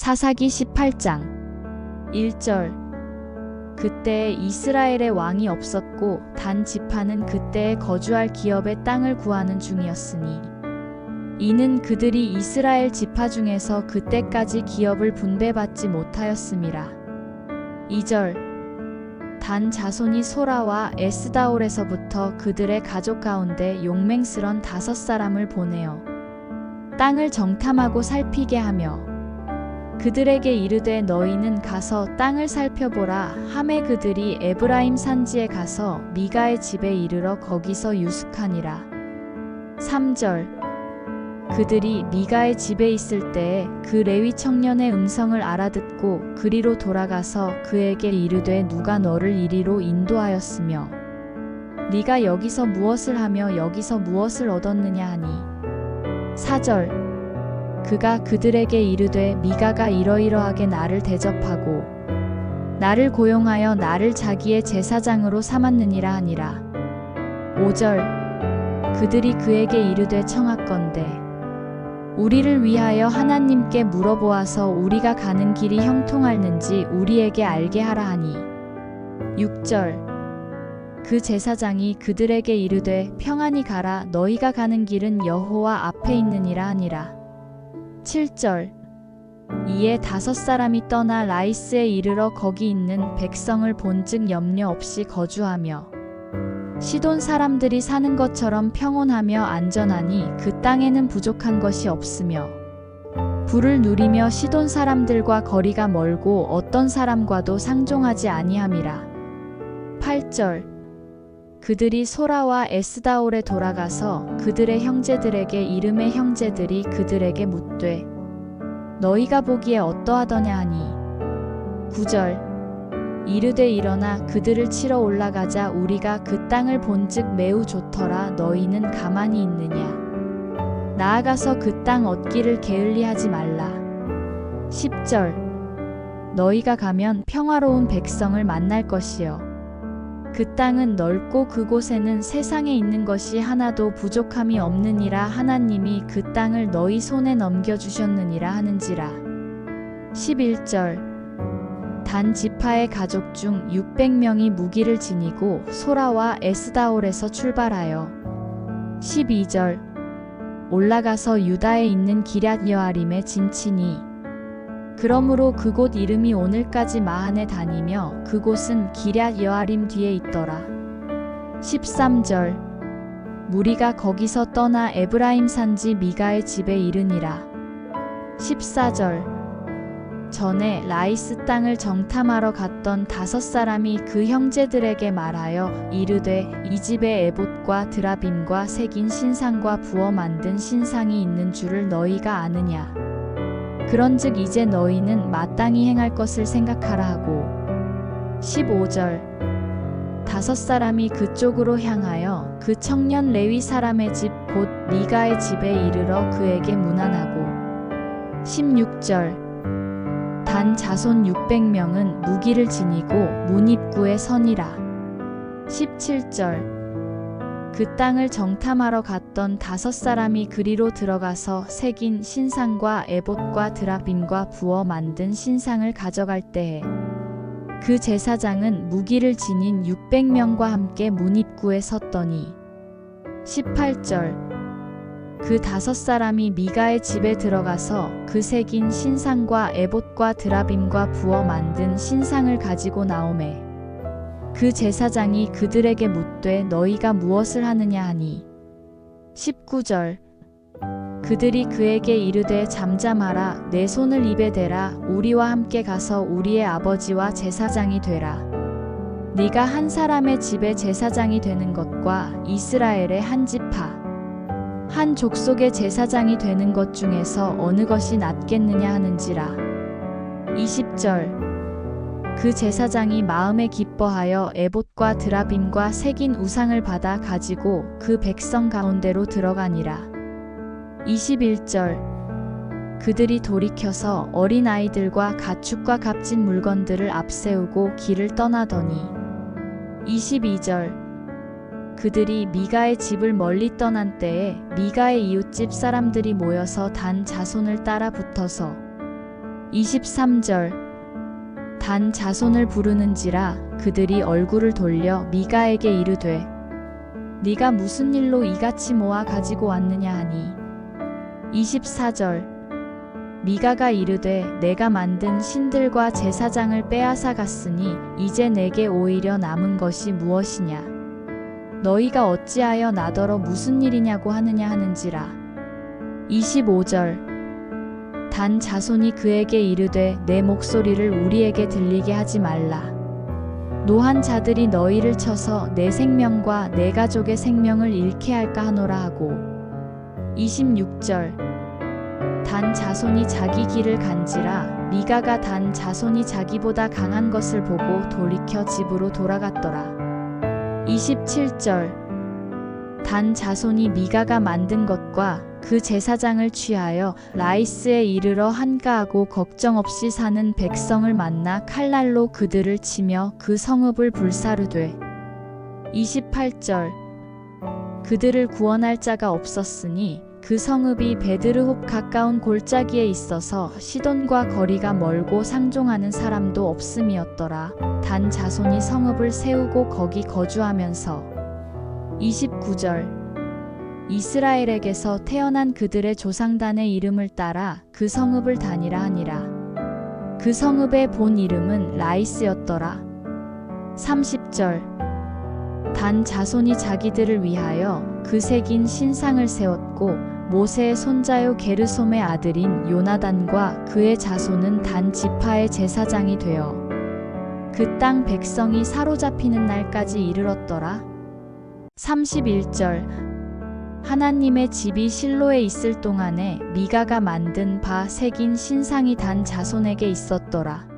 사사기 18장 1절. 그때 이스라엘의 왕이 없었고 단 지파는 그때에 거주할 기업의 땅을 구하는 중이었으니 이는 그들이 이스라엘 지파 중에서 그때까지 기업을 분배받지 못하였음이라. 2절. 단 자손이 소라와 에스다올에서부터 그들의 가족 가운데 용맹스런 다섯 사람을 보내어 땅을 정탐하고 살피게 하며 그들에게 이르되 너희는 가서 땅을 살펴보라. 함에 그들이 에브라임 산지에 가서 미가의 집에 이르러 거기서 유숙하니라. 3절. 그들이 미가의 집에 있을 때에 그 레위 청년의 음성을 알아듣고 그리로 돌아가서 그에게 이르되 누가 너를 이리로 인도하였으며 네가 여기서 무엇을 하며 여기서 무엇을 얻었느냐 하니? 4절 그가 그들에게 이르되 미가가 이러이러하게 나를 대접하고 나를 고용하여 나를 자기의 제사장으로 삼았느니라 하니라. 5절 그들이 그에게 이르되 청하건대 우리를 위하여 하나님께 물어보아서 우리가 가는 길이 형통할는지 우리에게 알게 하라 하니. 6절 그 제사장이 그들에게 이르되 평안히 가라 너희가 가는 길은 여호와 앞에 있느니라 하니라 7절. 이에 다섯 사람이 떠나 라이스에 이르러 거기 있는 백성을 본즉 염려 없이 거주하며 시돈 사람들이 사는 것처럼 평온하며 안전하니 그 땅에는 부족한 것이 없으며 불을 누리며 시돈 사람들과 거리가 멀고 어떤 사람과도 상종하지 아니함이라. 8절 그들이 소라와 에스다올에 돌아가서 그들의 형제들에게 이름의 형제들이 그들에게 묻되 너희가 보기에 어떠하더냐 하니? 9절 이르되 일어나 그들을 치러 올라가자 우리가 그 땅을 본즉 매우 좋더라 너희는 가만히 있느냐? 나아가서 그 땅 얻기를 게을리하지 말라. 10절 너희가 가면 평화로운 백성을 만날 것이요 그 땅은 넓고 그곳에는 세상에 있는 것이 하나도 부족함이 없느니라 하나님이 그 땅을 너희 손에 넘겨주셨느니라 하는지라. 11절. 단 지파의 가족 중 600명이 무기를 지니고 소라와 에스다올에서 출발하여. 12절. 올라가서 유다에 있는 기럇 여아림에 진치니 그러므로 그곳 이름이 오늘까지 마한에 다니며 그곳은 기럇 여아림 뒤에 있더라. 13절 무리가 거기서 떠나 에브라임 산지 미가의 집에 이르니라. 14절 전에 라이스 땅을 정탐하러 갔던 다섯 사람이 그 형제들에게 말하여 이르되 이 집에 에봇과 드라빔과 새긴 신상과 부어 만든 신상이 있는 줄을 너희가 아느냐. 그런즉 이제 너희는 마땅히 행할 것을 생각하라 하고. 15절. 다섯 사람이 그쪽으로 향하여 그 청년 레위 사람의 집 곧 미가의 집에 이르러 그에게 문안하고. 16절. 단 자손 600명은 무기를 지니고 문 입구에 선이라. 17절 그 땅을 정탐하러 갔던 다섯 사람이 그리로 들어가서 새긴 신상과 에봇과 드라빔과 부어 만든 신상을 가져갈 때에 그 제사장은 무기를 지닌 600명과 함께 문 입구에 섰더니 18절 그 다섯 사람이 미가의 집에 들어가서 그 새긴 신상과 에봇과 드라빔과 부어 만든 신상을 가지고 나오매 그 제사장이 그들에게 묻되 너희가 무엇을 하느냐 하니? 19절. 그들이 그에게 이르되 잠잠하라 내 손을 입에 대라 우리와 함께 가서 우리의 아버지와 제사장이 되라. 네가 한 사람의 집에 제사장이 되는 것과 이스라엘의 한 지파 한 족속의 제사장이 되는 것 중에서 어느 것이 낫겠느냐 하는지라. 20절 그 제사장이 마음에 기뻐하여 에봇과 드라빔과 새긴 우상을 받아 가지고 그 백성 가운데로 들어가니라. 21절. 그들이 돌이켜서 어린 아이들과 가축과 값진 물건들을 앞세우고 길을 떠나더니. 22절. 그들이 미가의 집을 멀리 떠난 때에 미가의 이웃집 사람들이 모여서 단 자손을 따라 붙어서. 23절 단 자손을 부르는지라 그들이 얼굴을 돌려 미가에게 이르되 네가 무슨 일로 이같이 모아 가지고 왔느냐 하니? 24절. 미가가 이르되 내가 만든 신들과 제사장을 빼앗아 갔으니 이제 내게 오히려 남은 것이 무엇이냐? 너희가 어찌하여 나더러 무슨 일이냐고 하느냐 하는지라. 25절 단 자손이 그에게 이르되 내 목소리를 우리에게 들리게 하지 말라. 노한 자들이 너희를 쳐서 내 생명과 내 가족의 생명을 잃게 할까 하노라 하고 26절 단 자손이 자기 길을 간지라 미가가 단 자손이 자기보다 강한 것을 보고 돌이켜 집으로 돌아갔더라. 27절 단 자손이 미가가 만든 것과 그 제사장을 취하여 라이스에 이르러 한가하고 걱정 없이 사는 백성을 만나 칼날로 그들을 치며 그 성읍을 불사르되. 28절. 그들을 구원할 자가 없었으니 그 성읍이 베드르홉 가까운 골짜기에 있어서 시돈과 거리가 멀고 상종하는 사람도 없음이었더라. 단 자손이 성읍을 세우고 거기 거주하면서. 29절 이스라엘에게서 태어난 그들의 조상단의 이름을 따라 그 성읍을 다니라 하니라. 그 성읍의 본 이름은 라이스였더라. 30절 단 자손이 자기들을 위하여 그 새긴 신상을 세웠고 모세의 손자요 게르솜의 아들인 요나단과 그의 자손은 단 지파의 제사장이 되어 그 땅 백성이 사로잡히는 날까지 이르렀더라. 31절 하나님의 집이 실로에 있을 동안에 미가가 만든 바 새긴 신상이 단 자손에게 있었더라.